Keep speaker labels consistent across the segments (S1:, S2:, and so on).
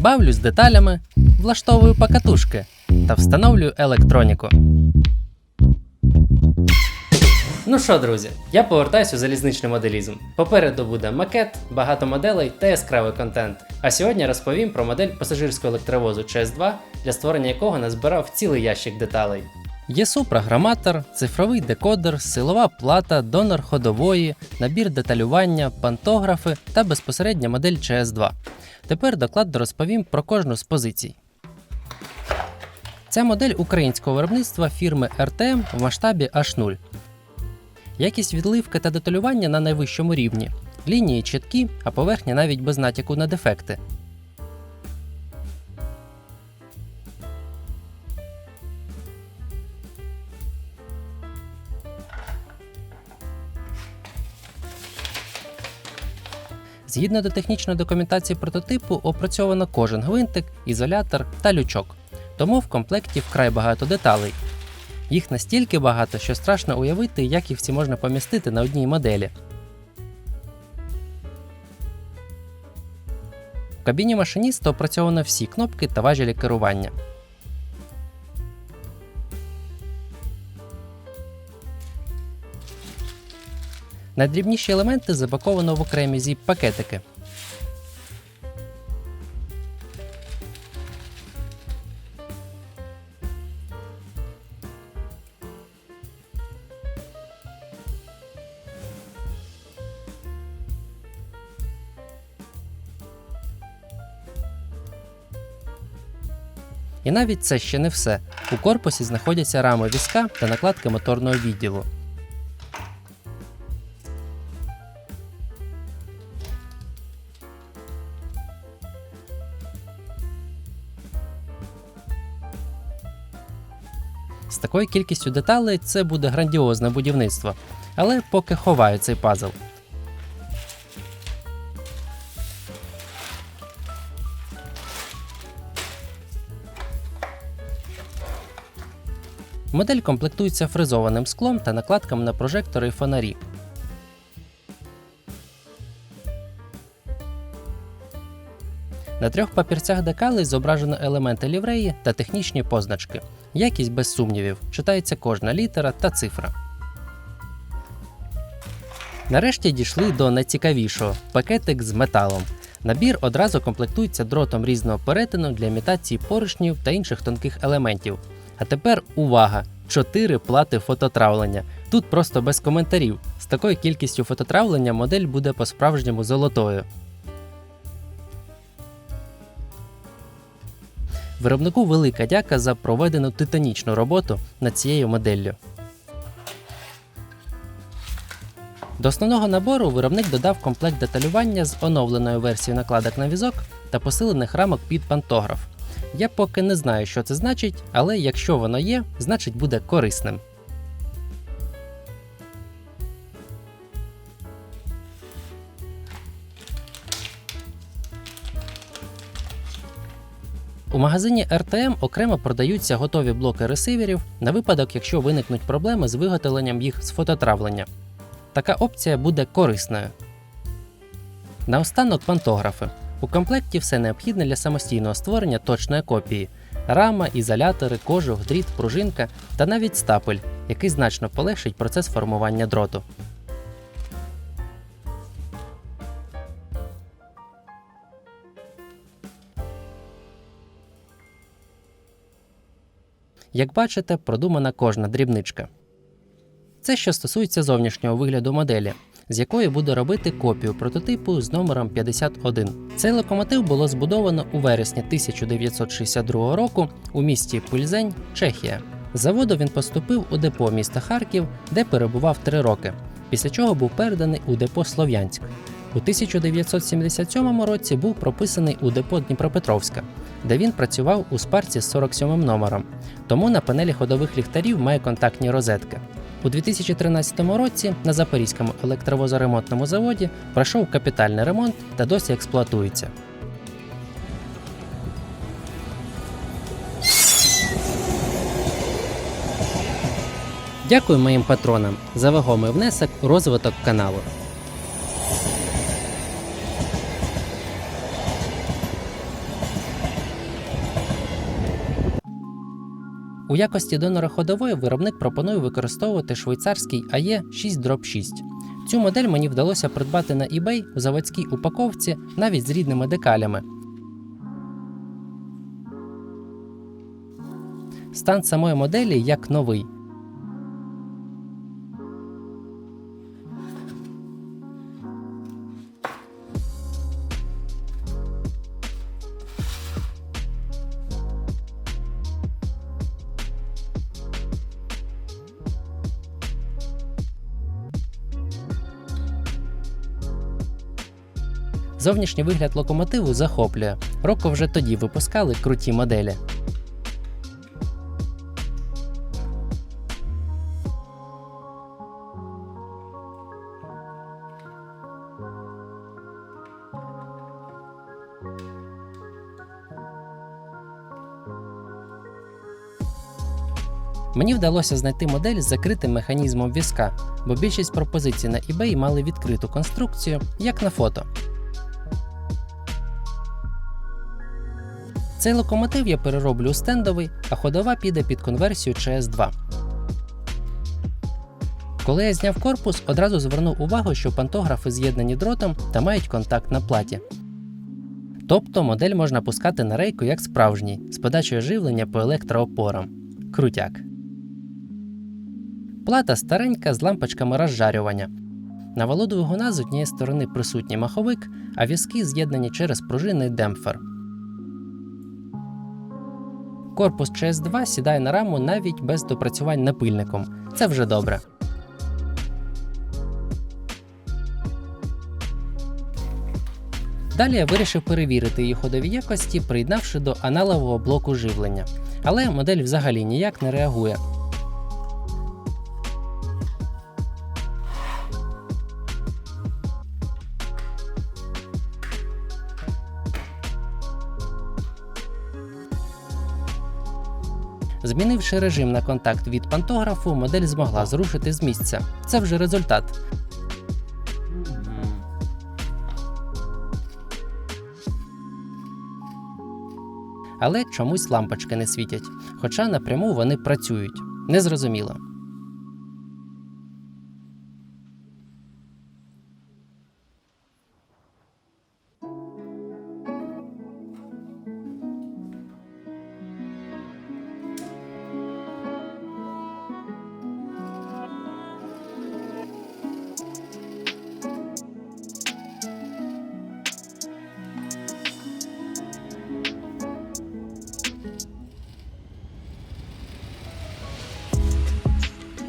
S1: Бавлюсь деталями, влаштовую покатушки та встановлюю електроніку. Ну що, друзі, я повертаюся у залізничний моделізм. Попереду буде макет, багато моделей та яскравий контент. А сьогодні розповім про модель пасажирського електровозу ЧС2, для створення якого назбирав цілий ящик деталей. ЄСУ програматор, цифровий декодер, силова плата, донор ходової, набір деталювання, пантографи та безпосередня модель ЧС2. Тепер докладно розповім про кожну з позицій. Ця модель українського виробництва фірми RTM в масштабі H0. Якість відливки та деталювання на найвищому рівні. Лінії чіткі, а поверхня навіть без натяку на дефекти. Згідно до технічної документації прототипу, опрацьовано кожен гвинтик, ізолятор та лючок. Тому в комплекті вкрай багато деталей. Їх настільки багато, що страшно уявити, як їх всі можна помістити на одній моделі. В кабіні машиніста опрацьовано всі кнопки та важелі керування. Найдрібніші елементи запаковано в окремі зіп-пакетики. І навіть це ще не все. У корпусі знаходяться рами візка та накладки моторного відділу. Такою кількістю деталей це буде грандіозне будівництво, але поки ховаю цей пазл. Модель комплектується фрезованим склом та накладками на прожектори і фонарі. На трьох папірцях декалей зображено елементи лівреї та технічні позначки. Якість без сумнівів, читається кожна літера та цифра. Нарешті дійшли до найцікавішого пакетик з металом. Набір одразу комплектується дротом різного перетину для імітації поршнів та інших тонких елементів. А тепер увага! 4 плати фототравлення. Тут просто без коментарів. З такою кількістю фототравлення модель буде по-справжньому золотою. Виробнику велика дяка за проведену титанічну роботу над цією моделлю. До основного набору виробник додав комплект деталювання з оновленою версією накладок на візок та посилених рамок під пантограф. Я поки не знаю, що це значить, але якщо воно є, значить буде корисним. У магазині RTM окремо продаються готові блоки ресиверів на випадок, якщо виникнуть проблеми з виготовленням їх з фототравлення. Така опція буде корисною. Наостанок пантографи. У комплекті все необхідне для самостійного створення точної копії: рама, ізолятори, кожух, дріт, пружинка та навіть стапель, який значно полегшить процес формування дроту. Як бачите, продумана кожна дрібничка. Це що стосується зовнішнього вигляду моделі, з якої буде робити копію прототипу з номером 51. Цей локомотив було збудовано у вересні 1962 року у місті Пильзень, Чехія. Заводу він поступив у депо міста Харків, де перебував три роки, після чого був переданий у депо Слов'янськ. У 1977 році був прописаний у депо Дніпропетровська, де він працював у спарці з 47 номером. Тому на панелі ходових ліхтарів має контактні розетки. У 2013 році на Запорізькому електровозоремонтному заводі пройшов капітальний ремонт та досі експлуатується. Дякую моїм патронам за вагомий внесок у розвиток каналу. У якості донора ходової виробник пропонує використовувати швейцарський Ає AE 6-6. Цю модель мені вдалося придбати на eBay у заводській упаковці навіть з рідними декалями. Стан самої моделі як новий. Зовнішній вигляд локомотиву захоплює. Роко вже тоді випускали круті моделі. Мені вдалося знайти модель з закритим механізмом візка, бо більшість пропозицій на eBay мали відкриту конструкцію, як на фото. Цей локомотив я перероблю у стендовий, а ходова піде під конверсію CS2. Коли я зняв корпус, одразу звернув увагу, що пантографи з'єднані дротом та мають контакт на платі. Тобто модель можна пускати на рейку як справжній, з подачею живлення по електроопорам. Крутяк. Плата старенька з лампочками розжарювання. На валу двигуна з однієї сторони присутній маховик, а візки з'єднані через пружинний демпфер. Корпус CS2 сідає на раму навіть без допрацювань напильником. Це вже добре. Далі я вирішив перевірити її ходові якості, приєднавши до аналогового блоку живлення. Але модель взагалі ніяк не реагує. Змінивши режим на контакт від пантографу, модель змогла зрушити з місця. Це вже результат. Але чомусь лампочки не світять, хоча напряму вони працюють. Незрозуміло.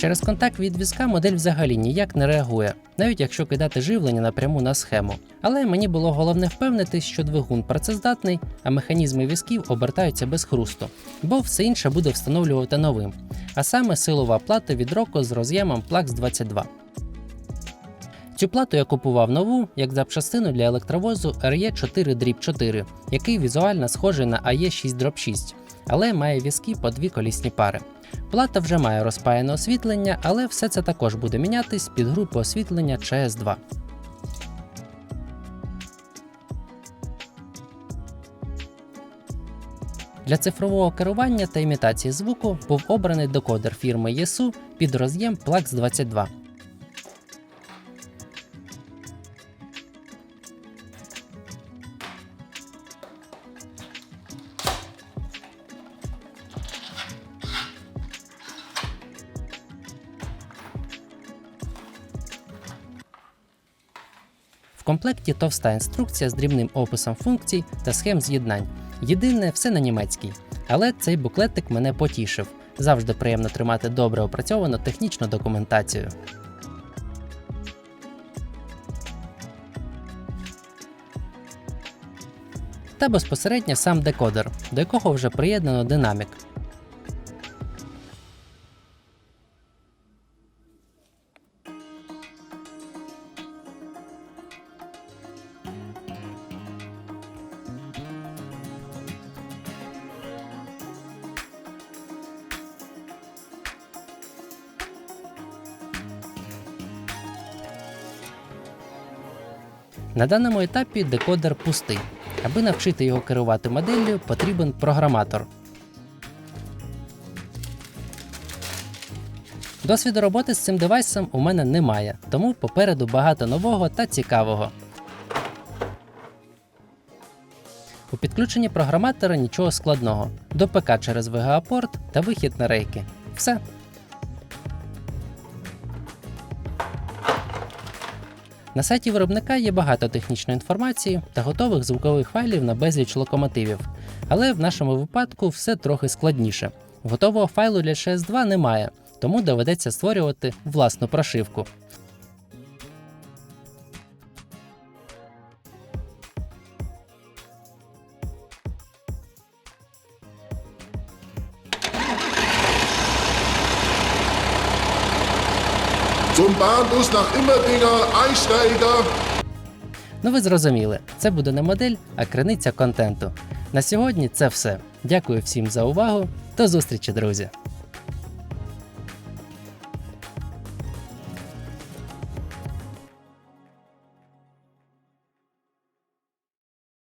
S1: Через контакт від візка модель взагалі ніяк не реагує, навіть якщо кидати живлення напряму на схему. Але мені було головне впевнитись, що двигун працездатний, а механізми візків обертаються без хрусту, бо все інше буде встановлювати новим, а саме силова плата від Роко з роз'ємом Plax 22. Цю плату я купував нову як запчастину для електровозу RE 4 4 який візуально схожий на AE 6 6 але має візки по дві колісні пари. Плата вже має розпаяне освітлення, але все це також буде мінятись під групу освітлення ЧС2. Для цифрового керування та імітації звуку був обраний декодер фірми ЄСу під роз'єм PLAX22. В комплекті товста інструкція з дрібним описом функцій та схем з'єднань. Єдине, все на німецькій. Але цей буклетик мене потішив. Завжди приємно тримати добре опрацьовану технічну документацію. Та безпосередньо сам декодер, до якого вже приєднано динамік. На даному етапі декодер пустий. Аби навчити його керувати моделлю, потрібен програматор. Досвіду роботи з цим девайсом у мене немає, тому попереду багато нового та цікавого. У підключенні програматора нічого складного. До ПК через VGA-порт та вихід на рейки. Все. На сайті виробника є багато технічної інформації та готових звукових файлів на безліч локомотивів. Але в нашому випадку все трохи складніше. Готового файлу для CS2 немає, тому доведеться створювати власну прошивку.
S2: Bahnbus nach Einsteiger.
S1: Ну ви зрозуміли, це буде не модель, а криниця контенту. На сьогодні це все. Дякую всім за увагу. До зустрічі, друзі!